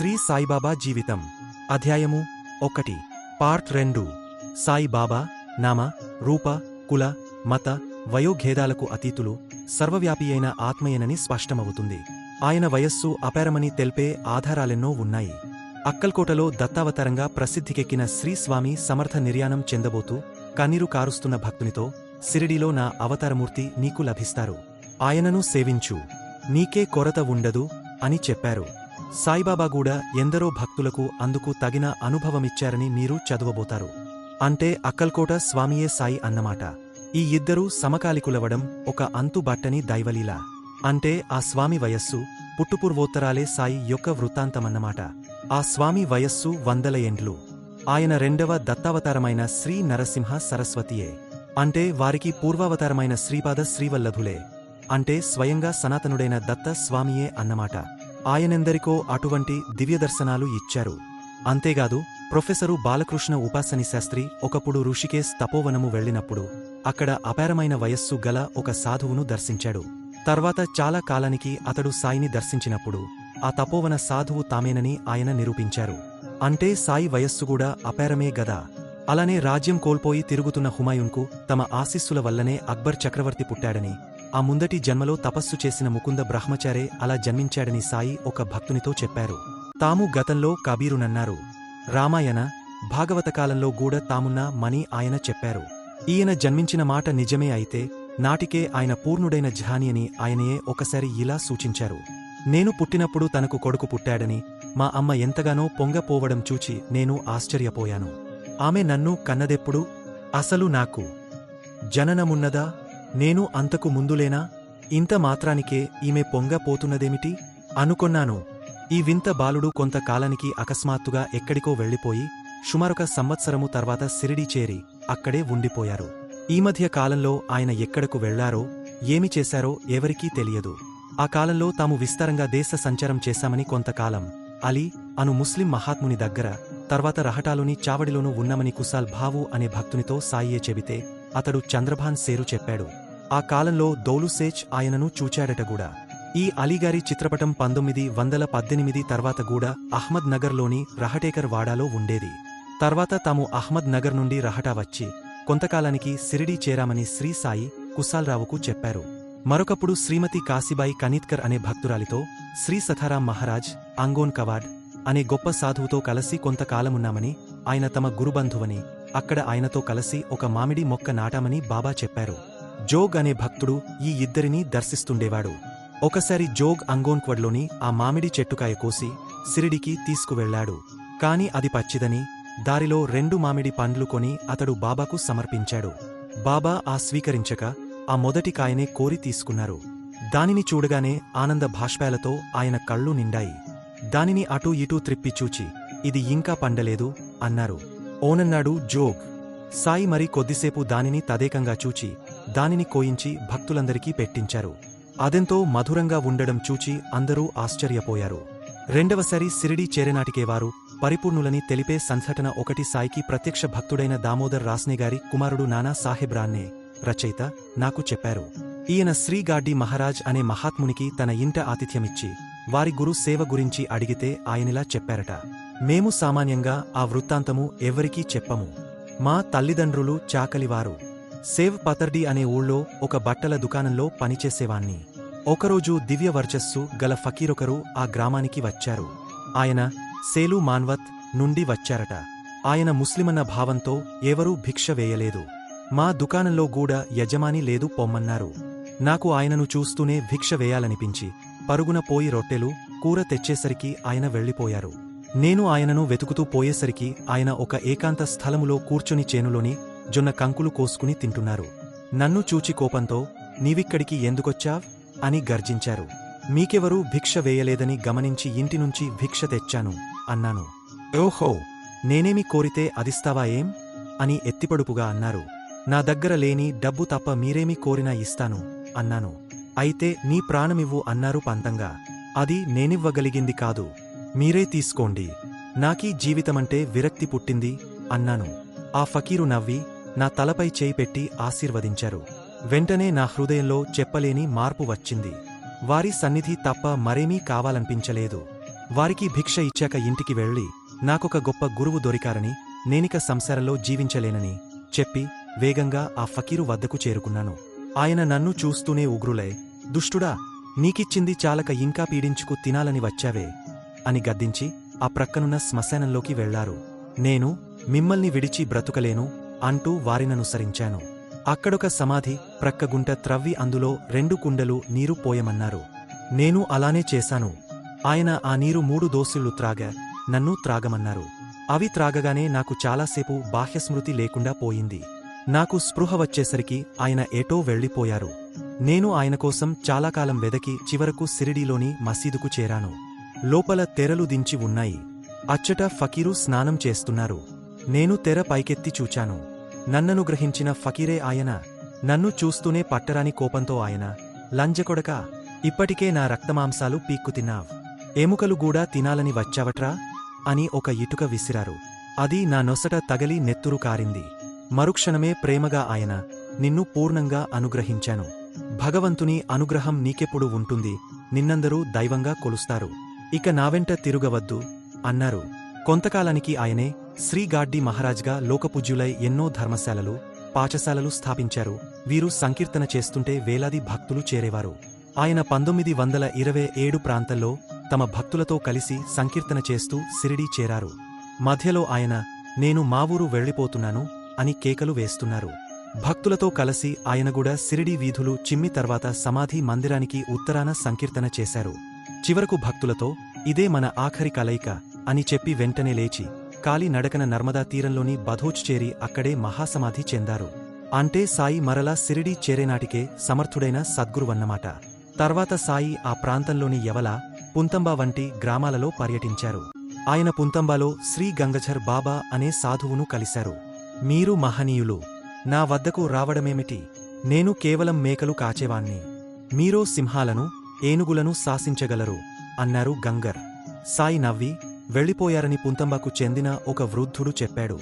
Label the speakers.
Speaker 1: శ్రీ సాయిబాబా జీవితం. అధ్యాయము ఒకటి. పార్ట్ రెండు. సాయిబాబా నామ రూప కుల మత వయోభేదాలకు అతీతులు సర్వవ్యాపి అయిన స్పష్టమవుతుంది. ఆయన వయస్సు అపారమని తెల్పే ఆధారాలెన్నో ఉన్నాయి. అక్కల్కోటలో దత్తావతారంగా ప్రసిద్ధికెక్కిన శ్రీస్వామి సమర్థ నిర్యాణం చెందబోతూ కన్నీరు కారుస్తున్న భక్తునితో సిరిడిలో నా అవతారమూర్తి నీకు లభిస్తారు. ఆయనను సేవించు. నీకే కొరత ఉండదు అని చెప్పారు. సాయిబాబా కూడా ఎందరో భక్తులకు అందుకు తగిన అనుభవమిచ్చారని మీరు చదవబోతారు. అంటే అక్కల్కోట స్వామియే సాయి అన్నమాట. ఈ ఇద్దరూ సమకాలికులవడం ఒక అంతుబట్టని దైవలీల. అంటే ఆ స్వామి వయస్సు పుట్టుపూర్వోత్తరాలే సాయి యొక్క వృత్తాంతమన్నమాట. ఆ స్వామి వయస్సు వందల ఏండ్లు ఆయన రెండవ దత్తావతారమైన శ్రీ నరసింహ సరస్వతియే. అంటే వారికి పూర్వావతారమైన శ్రీపాద శ్రీవల్లభులే. అంటే స్వయంగా సనాతనుడైన దత్త స్వామియే అన్నమాట. ఆయనెందరికో అటువంటి దివ్యదర్శనాలు ఇచ్చారు. అంతేగాదు ప్రొఫెసరు బాలకృష్ణ ఉపాసని శాస్త్రి ఒకప్పుడు ఋషికేశ్ తపోవనము వెళ్ళినప్పుడు అక్కడ అపారమైన వయస్సు గల ఒక సాధువును దర్శించాడు. తర్వాత చాలా కాలానికి అతడు సాయిని దర్శించినప్పుడు ఆ తపోవన సాధువు తామేనని ఆయన నిరూపించారు. అంటే సాయి వయస్సు కూడా అపారమే గదా. అలానే రాజ్యం కోల్పోయి తిరుగుతున్న హుమాయున్కు తమ ఆశీస్సుల వల్లనే అక్బర్ చక్రవర్తి పుట్టాడని ఆ ముందటి జన్మలో తపస్సు చేసిన ముకుంద బ్రహ్మచారే అలా జన్మించాడని సాయి ఒక భక్తునితో చెప్పారు. తాము గతంలో కబీరునన్నారు. రామాయణ భాగవత కాలంలో గూడ తామున్నా మని ఆయన చెప్పారు. ఈయన జన్మించిన మాట నిజమే అయితే నాటికే ఆయన పూర్ణుడైన ఝాని అని ఆయనయే ఒకసారి ఇలా సూచించారు. నేను పుట్టినప్పుడు తనకు కొడుకు పుట్టాడని మా అమ్మ ఎంతగానో పొంగపోవడం చూచి నేను ఆశ్చర్యపోయాను. ఆమె నన్ను కన్నదెప్పుడు అసలు నాకు జననమున్నదా? నేను అంతకు ముందులేనా? ఇంత మాత్రానికే ఈమె పొంగపోతున్నదేమిటి అనుకొన్నాను. ఈ వింత బాలుడు కొంతకాలానికి అకస్మాత్తుగా ఎక్కడికో వెళ్ళిపోయి సుమారొక సంవత్సరము తర్వాత సిరిడి చేరి అక్కడే ఉండిపోయారు. ఈ మధ్య కాలంలో ఆయన ఎక్కడకు వెళ్ళారో ఏమి చేశారో ఎవరికీ తెలియదు. ఆ కాలంలో తాము విస్తారంగా దేశ సంచారం చేశామని కొంతకాలం అలీ అను ముస్లిం మహాత్ముని దగ్గర తర్వాత రహటాలోని చావడిలోనూ ఉన్నమని కుసాల్ భావు అనే భక్తునితో సాయియే చెబితే అతడు చంద్రభాన్ సేరు చెప్పాడు. ఆ కాలంలో దౌలుసేచ్ ఆయనను చూచాడట కూడా ఈ అలీగారి చిత్రపటం పంతొమ్మిది వందల పద్దెనిమిది తర్వాత కూడా అహ్మద్ నగర్లోని రహటేకర్ వాడాలో ఉండేది. తర్వాత తాము అహ్మద్ నగర్ నుండి రహటా వచ్చి కొంతకాలానికి సిరిడి చేరామని శ్రీ సాయి కుసాల్రావుకు చెప్పారు. మరొకప్పుడు శ్రీమతి కాశీబాయి కనీత్కర్ అనే భక్తురాలితో శ్రీ సథారాం మహారాజ్ అంగోన్ కవాడ్ అనే గొప్ప సాధువుతో కలిసి కొంతకాలమున్నామని ఆయన తమ గురుబంధువని అక్కడ ఆయనతో కలిసి ఒక మామిడి మొక్క నాటామని బాబా చెప్పారు. జోగ్ అనే భక్తుడు ఈ ఇద్దరినీ దర్శిస్తుండేవాడు. ఒకసారి జోగ్ అంగోన్క్వడ్లోని ఆ మామిడి చెట్టుకాయ కోసి సిరిడికి తీసుకువెళ్ళాడు కాని అది పచ్చిదని దారిలో రెండు మామిడి పండ్లు కొని అతడు బాబాకు సమర్పించాడు. బాబా ఆ స్వీకరించక ఆ మొదటి కాయనే కోరి తీసుకున్నారు. దానిని చూడగానే ఆనంద భాష్పాలతో ఆయన కళ్ళు నిండాయి. దానిని అటూ ఇటూ త్రిప్పి చూచి ఇది ఇంకా పండలేదు అన్నారు. ఓనన్నాడు జోగ్. సాయి మరి కొద్దిసేపు దానిని తదేకంగా చూచి దానిని కోయించి భక్తులందరికీ పెట్టించారు. అదెంతో మధురంగా ఉండడం చూచి అందరూ ఆశ్చర్యపోయారు. రెండవసారి సిరిడి చేరేనాటికేవారు పరిపూర్ణులని తెలిపే సంఘటన ఒకటి సాయికి ప్రత్యక్ష భక్తుడైన దామోదర్ రాస్నేగారి కుమారుడు నానా సాహెబ్ రాన్నే రచయిత నాకు చెప్పారు. ఈయన శ్రీగాడ్డి మహారాజ్ అనే మహాత్మునికి తన ఇంట ఆతిథ్యమిచ్చి వారి గురు సేవ గురించి అడిగితే ఆయనిలా చెప్పారట. మేము సామాన్యంగా ఆ వృత్తాంతము ఎవరికీ చెప్పము. మా తల్లిదండ్రులు చాకలివారు. సేవ్ పతర్డి అనే ఊళ్ళో ఒక బట్టల దుకాణంలో పనిచేసేవాణ్ణి. ఒకరోజు దివ్య వర్చస్సు గల ఫకీరొకరు ఆ గ్రామానికి వచ్చారు. ఆయన సేలు మాన్వత్ నుండి వచ్చారట. ఆయన ముస్లిమన్న భావంతో ఎవరూ భిక్ష వేయలేదు. మా దుకాణంలో గూడా యజమాని లేదు పొమ్మన్నారు. నాకు ఆయనను చూస్తూనే భిక్ష వేయాలనిపించి పరుగున పోయి రొట్టెలు కూర తెచ్చేసరికి ఆయన వెళ్ళిపోయారు. నేను ఆయనను వెతుకుతూ పోయేసరికి ఆయన ఒక ఏకాంత స్థలములో కూర్చుని చేనులోని జొన్న కంకులు కోసుకుని తింటున్నారు. నన్ను చూచి కోపంతో నీవిక్కడికి ఎందుకొచ్చావ్? అని గర్జించారు. మీకెవరూ భిక్ష వేయలేదని గమనించి ఇంటినుంచి భిక్ష తెచ్చాను అన్నాను. ఓహో! నేనేమి కోరితే అదిస్తావా ఏం? అని ఎత్తిపడుపుగా అన్నారు. నా దగ్గర లేని డబ్బు తప్ప మీరేమి కోరినా ఇస్తాను అన్నాను. అయితే నీ ప్రాణమివ్వు అన్నారు పంతంగా. అది నేనివ్వగలిగింది కాదు. మీరే తీసుకోండి. నాకీ జీవితమంటే విరక్తి పుట్టింది అన్నాను. ఆ ఫకీరు నవ్వి నా తలపై చేయి పెట్టి ఆశీర్వదించారు. వెంటనే నా హృదయంలో చెప్పలేని మార్పు వచ్చింది. వారి సన్నిధి తప్ప మరేమీ కావాలనిపించలేదు. వారికి భిక్ష ఇచ్చాక ఇంటికి వెళ్ళి నాకొక గొప్ప గురువు దొరికారని నేనిక సంసారంలో జీవించలేనని చెప్పి వేగంగా ఆ ఫకీరు వద్దకు చేరుకున్నాను. ఆయన నన్ను చూస్తూనే ఉగ్రులై దుష్టుడా నీకిచ్చింది చాలక ఇంకా పీడించుకు తినాలని వచ్చావే? అని గద్దించి ఆ ప్రక్కనున్న శ్మశానంలోకి వెళ్ళారు. నేను మిమ్మల్ని విడిచి బ్రతుకలేను అంటూ వారిననుసరించాను. అక్కడొక సమాధి ప్రక్కగుంట త్రవ్వి అందులో రెండు కుండలు నీరు పోయమన్నారు. నేను అలానే చేశాను. ఆయన ఆ నీరు మూడు దోసులు త్రాగా నన్ను త్రాగమన్నారు. అవి త్రాగగానే నాకు చాలాసేపు బాహ్యస్మృతి లేకుండా పోయింది. నాకు స్పృహ వచ్చేసరికి ఆయన ఏటో వెళ్ళిపోయారు. నేను ఆయన కోసం చాలాకాలం వెదకి చివరకు సిరిడీలోని మసీదుకు చేరాను. లోపల తెరలు దించి ఉన్నాయి. అచ్చట ఫకీరు స్నానం చేస్తున్నారు. నేను తెర పైకెత్తి చూచాను. నన్నను గ్రహించిన ఫకీరే ఆయన నన్ను చూస్తూనే పట్టరాని కోపంతో ఆయన లంజకొడక ఇప్పటికే నా రక్తమాంసాలు పీక్కు తిన్నావ్. ఎముకలు గూడా తినాలని వచ్చావట్రా? అని ఒక ఇటుక విసిరారు. అది నా నొసట తగలి నెత్తురు కారింది. మరుక్షణమే ప్రేమగా ఆయన నిన్ను పూర్ణంగా అనుగ్రహించాను. భగవంతుని అనుగ్రహం నీకెప్పుడు ఉంటుంది? నిన్నందరూ దైవంగా కొలుస్తారు. ఇక నావెంట తిరుగవద్దు అన్నారు. కొంతకాలానికి ఆయనే శ్రీగాడ్డి మహారాజ్గా లోకపూజ్యులై ఎన్నో ధర్మశాలలు పాఠశాలలు స్థాపించారు. వీరు సంకీర్తన చేస్తుంటే వేలాది భక్తులు చేరేవారు. ఆయన పంతొమ్మిది వందల ఇరవై ఏడు ప్రాంతంలో తమ భక్తులతో కలిసి సంకీర్తన చేస్తూ సిరిడీ చేరారు. మధ్యలో ఆయన నేను మా ఊరు వెళ్ళిపోతున్నాను అని కేకలు వేస్తున్నారు. భక్తులతో కలసి ఆయన కూడా సిరిడీ వీధులు చిమ్మి తర్వాత సమాధి మందిరానికి ఉత్తరాన సంకీర్తన చేశారు. చివరకు భక్తులతో ఇదే మన ఆఖరి కలయిక అని చెప్పి వెంటనే లేచి కాలి నడకన నర్మదా తీరంలోని బధోచ్ చేరి అక్కడే మహాసమాధి చెందారు. అంటే సాయి మరలా సిరిడీ చేరేనాటికే సమర్థుడైన సద్గురువన్నమాట. తర్వాత సాయి ఆ ప్రాంతంలోని యవల పుంతంబా వంటి గ్రామాలలో పర్యటించారు. ఆయన పుంతంబాలో శ్రీ గంగఝర్ బాబా అనే సాధువును కలిశారు. మీరు మహనీయులు. నా వద్దకు రావడమేమిటి? నేను కేవలం మేకలు కాచేవాణ్ణి. మీరో సింహాలను ఏనుగులను శాసించగలరు అన్నారు గంగర్. సాయి నవ్వి వెళ్ళిపోయారని పుంతంబాకు చెందిన ఒక వృద్ధుడు చెప్పాడు.